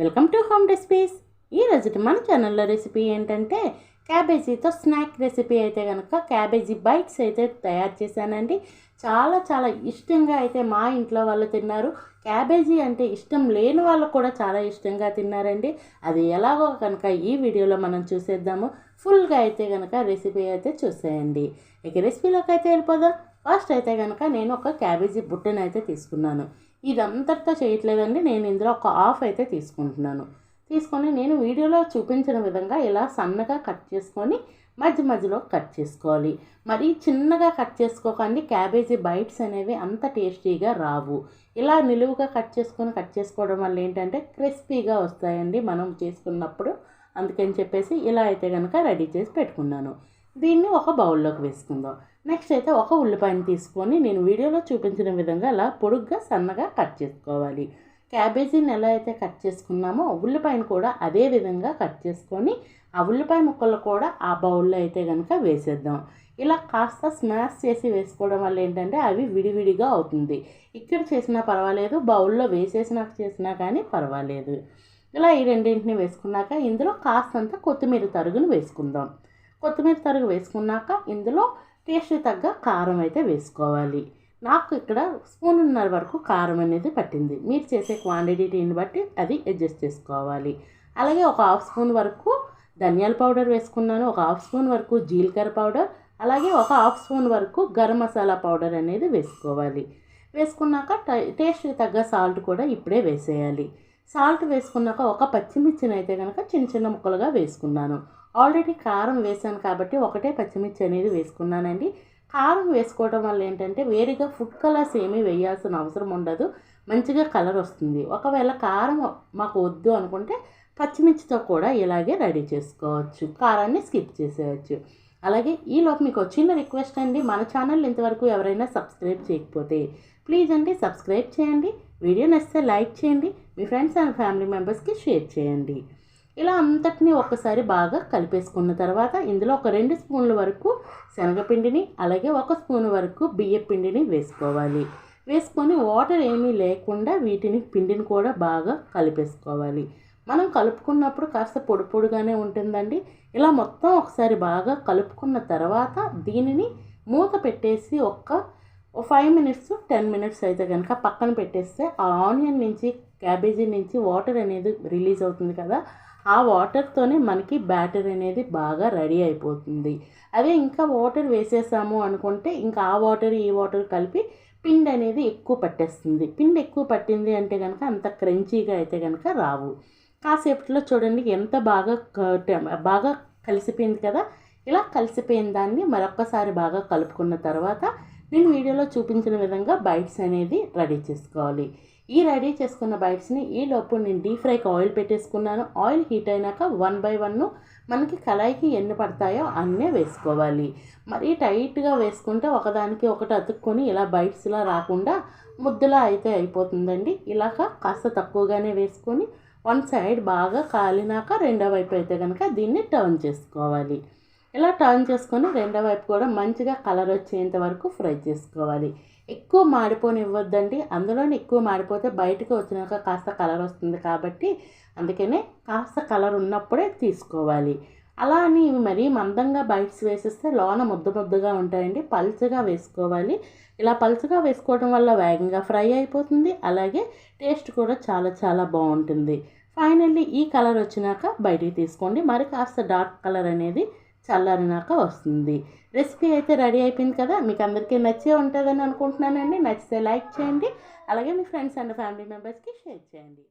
Welcome to home recipes. ఈ రోజు మన ఛానల్లో రెసిపీ ఏంటంటే క్యాబేజీతో స్నాక్ రెసిపీ అయితే కనుక క్యాబేజీ బైట్స్ అయితే తయారు చేశానండి. చాలా చాలా ఇష్టంగా అయితే మా ఇంట్లో వాళ్ళు తిన్నారు. క్యాబేజీ అంటే ఇష్టం లేని వాళ్ళు కూడా చాలా ఇష్టంగా తిన్నారండి. అది ఎలాగో కనుక ఈ వీడియోలో మనం చూసేద్దాము. ఫుల్గా అయితే కనుక రెసిపీ అయితే చూసేయండి. ఇక రెసిపీలోకి అయితే వెళ్ళిపోదాం. ఫస్ట్ అయితే కనుక నేను ఒక క్యాబేజీ బుట్టను అయితే తీసుకున్నాను. ఇదంతటితో చేయట్లేదండి. నేను ఇందులో ఒక హాఫ్ అయితే తీసుకుంటున్నాను. తీసుకొని నేను వీడియోలో చూపించిన విధంగా ఇలా సన్నగా కట్ చేసుకొని మధ్య మధ్యలో కట్ చేసుకోవాలి. మరీ చిన్నగా కట్ చేసుకోకండి. క్యాబేజీ బైట్స్ అనేవి అంత టేస్టీగా రావు. ఇలా నిలువుగా కట్ చేసుకొని కట్ చేసుకోవడం వల్ల ఏంటంటే క్రిస్పీగా వస్తాయండి మనం చేసుకున్నప్పుడు. అందుకని చెప్పేసి ఇలా అయితే కనుక రెడీ చేసి పెట్టుకున్నాను. దీన్ని ఒక బౌల్లోకి వేసుకుందాం. నెక్స్ట్ అయితే ఒక ఉల్లిపాయను తీసుకొని నేను వీడియోలో చూపించిన విధంగా అలా పొడుగ్గా సన్నగా కట్ చేసుకోవాలి. క్యాబేజీని ఎలా అయితే కట్ చేసుకున్నామో ఉల్లిపాయను కూడా అదే విధంగా కట్ చేసుకొని ఆ ఉల్లిపాయ ముక్కలు కూడా ఆ బౌల్లో అయితే కనుక వేసేద్దాం. ఇలా కాస్త స్మాష్ చేసి వేసుకోవడం వల్ల ఏంటంటే అవి విడివిడిగా అవుతుంది. ఇక్కడ చేసినా పర్వాలేదు బౌల్లో వేసేసినాక చేసినా కానీ పర్వాలేదు. ఇలా ఈ రెండింటిని వేసుకున్నాక ఇందులో కాస్తంత కొత్తిమీర తరుగును వేసుకుందాం. కొత్తిమీర తరుగు వేసుకున్నాక ఇందులో టేస్ట్ తగ్గ కారం అయితే వేసుకోవాలి. నాకు ఇక్కడ స్పూన్నర వరకు కారం అనేది పట్టింది. మీరు చేసే క్వాంటిటీని బట్టి అది అడ్జస్ట్ చేసుకోవాలి. అలాగే ఒక హాఫ్ స్పూన్ వరకు ధనియాల పౌడర్ వేసుకున్నాను ఒక హాఫ్ స్పూన్ వరకు జీలకర్ర పౌడర్ అలాగే ఒక హాఫ్ స్పూన్ వరకు గరం మసాలా పౌడర్ అనేది వేసుకోవాలి. వేసుకున్నాక టేస్ట్ తగ్గ సాల్ట్ కూడా ఇప్పుడే వేసేయాలి. సాల్ట్ వేసుకున్నాక ఒక పచ్చిమిర్చిని అయితే కనుక చిన్న చిన్న ముక్కలుగా వేసుకున్నాను. ఆల్రెడీ కారం వేసాను కాబట్టి ఒకటే పచ్చిమిర్చి అనేది వేసుకున్నానండి. కారం వేసుకోవడం వల్ల ఏంటంటే వేరేగా ఫుడ్ కలర్స్ ఏమీ వేయాల్సిన అవసరం ఉండదు. మంచిగా కలర్ వస్తుంది. ఒకవేళ కారం మాకు వద్దు అనుకుంటే పచ్చిమిర్చితో కూడా ఇలాగే రెడీ చేసుకోవచ్చు. కారాన్ని స్కిప్ చేసేయచ్చు. అలాగే ఈలోపు మీకు చిన్న రిక్వెస్ట్ అండి. మన ఛానల్ ఇంతవరకు ఎవరైనా సబ్స్క్రైబ్ చేయకపోతే ప్లీజ్ అండి సబ్స్క్రైబ్ చేయండి. వీడియో నచ్చితే లైక్ చేయండి. మీ ఫ్రెండ్స్ అండ్ ఫ్యామిలీ మెంబర్స్కి షేర్ చేయండి. ఇలా అంతటిని ఒక్కసారి బాగా కలిపేసుకున్న తర్వాత ఇందులో ఒక రెండు స్పూన్ల వరకు శనగపిండిని అలాగే ఒక స్పూన్ వరకు బియ్య పిండిని వేసుకోవాలి. వేసుకొని వాటర్ ఏమీ లేకుండా వీటిని పిండిని కూడా బాగా కలిపేసుకోవాలి. మనం కలుపుకున్నప్పుడు కాస్త పొడి పొడిగానే ఉంటుందండి. ఇలా మొత్తం ఒకసారి బాగా కలుపుకున్న తర్వాత దీనిని మూత పెట్టేసి ఒక్క ఫైవ్ మినిట్స్ టెన్ మినిట్స్ అయితే కనుక పక్కన పెట్టేస్తే ఆ ఆనియన్ నుంచి క్యాబేజీ నుంచి వాటర్ అనేది రిలీజ్ అవుతుంది కదా. ఆ వాటర్తోనే మనకి బ్యాటర్ అనేది బాగా రెడీ అయిపోతుంది. అదే ఇంకా వాటర్ వేసేసాము అనుకుంటే ఇంకా ఆ వాటర్ ఈ వాటర్ కలిపి పిండి అనేది ఎక్కువ పట్టేస్తుంది. పిండి ఎక్కువ పట్టింది అంటే కనుక అంత క్రంచీగా అయితే కనుక రావు. కాసేపట్లో చూడండి ఎంత బాగా బాగా కలిసిపోయింది కదా? ఇలా కలిసిపోయిన దాన్ని మరొక్కసారి బాగా కలుపుకున్న తర్వాత నేను వీడియోలో చూపించిన విధంగా బైట్స్ అనేది రెడీ చేసుకోవాలి. ఈ రెడీ చేసుకున్న బైట్స్ని ఈ లోపు నేను డీప్ ఫ్రైకి ఆయిల్ పెట్టేసుకున్నాను. ఆయిల్ హీట్ అయినాక వన్ బై వన్ మనకి కళాయికి ఎన్ని పడతాయో అన్నీ వేసుకోవాలి. మరీ టైట్గా వేసుకుంటే ఒకదానికి ఒకటి అతుక్కొని ఇలా బైట్స్లా రాకుండా ముద్దలా అయితే అయిపోతుందండి. ఇలాగ కాస్త తక్కువగానే వేసుకొని వన్ సైడ్ బాగా కాలినాక రెండో వైపు అయితే కనుక దీన్ని టర్న్ చేసుకోవాలి. ఇలా టర్న్ చేసుకొని రెండో వైపు కూడా మంచిగా కలర్ వచ్చేంత వరకు ఫ్రై చేసుకోవాలి. ఎక్కువ మాడిపోనివ్వద్దండి. అందులోనే ఎక్కువ మాడిపోతే బయటకు వచ్చినాక కాస్త కలర్ వస్తుంది కాబట్టి అందుకనే కాస్త కలర్ ఉన్నప్పుడే తీసుకోవాలి. అలా అని ఇవి మరీ మందంగా బైట్స్ వేసేస్తే లోన ముద్ద ముద్దగా ఉంటాయండి. పల్చగా వేసుకోవాలి. ఇలా పల్చగా వేసుకోవడం వల్ల వేగంగా ఫ్రై అయిపోతుంది. అలాగే టేస్ట్ కూడా చాలా చాలా బాగుంటుంది. ఫైనల్లీ ఈ కలర్ వచ్చినాక బయటికి తీసుకోండి. మరి కాస్త డార్క్ కలర్ అనేది చల్లారినాక వస్తుంది. రెసిపీ అయితే రెడీ అయిపోయింది కదా మీకు అందరికీ నచ్చే ఉంటుందని అనుకుంటున్నానండి. నచ్చితే లైక్ చేయండి. అలాగే మీ ఫ్రెండ్స్ అండ్ ఫ్యామిలీ మెంబర్స్కి షేర్ చేయండి.